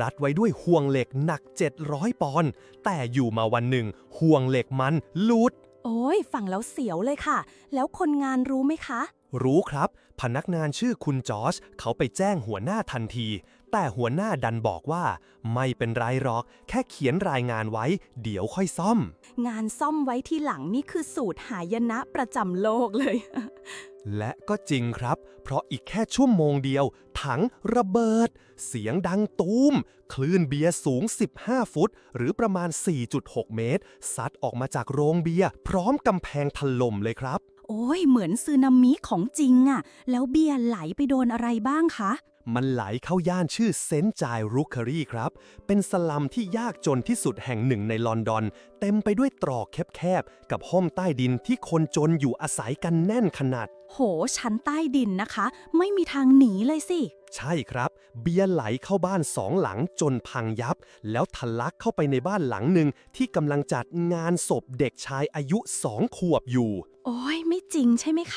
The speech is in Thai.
รัดไว้ด้วยห่วงเหล็กหนัก 700 ปอนด์แต่อยู่มาวันหนึ่ง ห่วงเหล็กมันหลุด โอ้ยฟังแล้วเสียวเลยค่ะ แล้วคนงานรู้ไหมคะ รู้ครับ พนักงานชื่อคุณจอร์จเขาไปแจ้งหัวหน้าทันที แต่หัวหน้าดันบอกว่า ไม่เป็นไรหรอก แค่เขียนรายงานไว้ เดี๋ยวค่อยซ่อม งานซ่อมไว้ที่หลังนี่คือสูตรหายนะประจำโลกเลย และก็จริงครับ เพราะอีกแค่ชั่วโมงเดียว ถังระเบิด เสียงดังตูม คลื่นเบียร์สูง 15 ฟุต หรือประมาณ 4.6 เมตร ซัดออกมาจากโรงเบียร์พร้อมกำแพงถล่มเลยครับ โอ้ยเหมือนซึนามิของจริงอะแล้วเบียร์ไหลไปโดนอะไรบ้างคะ มันไหลเข้าย่านชื่อเซนต์จายรุคเคอรี่ครับ เป็นสลัมที่ยากจนที่สุดแห่งหนึ่งในลอนดอน เต็มไปด้วยตรอกแคบๆ กับห้องใต้ดินที่คนจนอยู่อาศัยกันแน่นขนาด โหชั้นใต้ดินนะคะ ไม่มีทางหนีเลยสิ ใช่ครับ เบียร์ไหลเข้าบ้านสองหลังจนพังยับ แล้วทะลักเข้าไปในบ้านหลังหนึ่งที่กำลังจัดงานศพเด็กชายอายุสองขวบอยู่ โอ้ยไม่จริงใช่ไหมคะ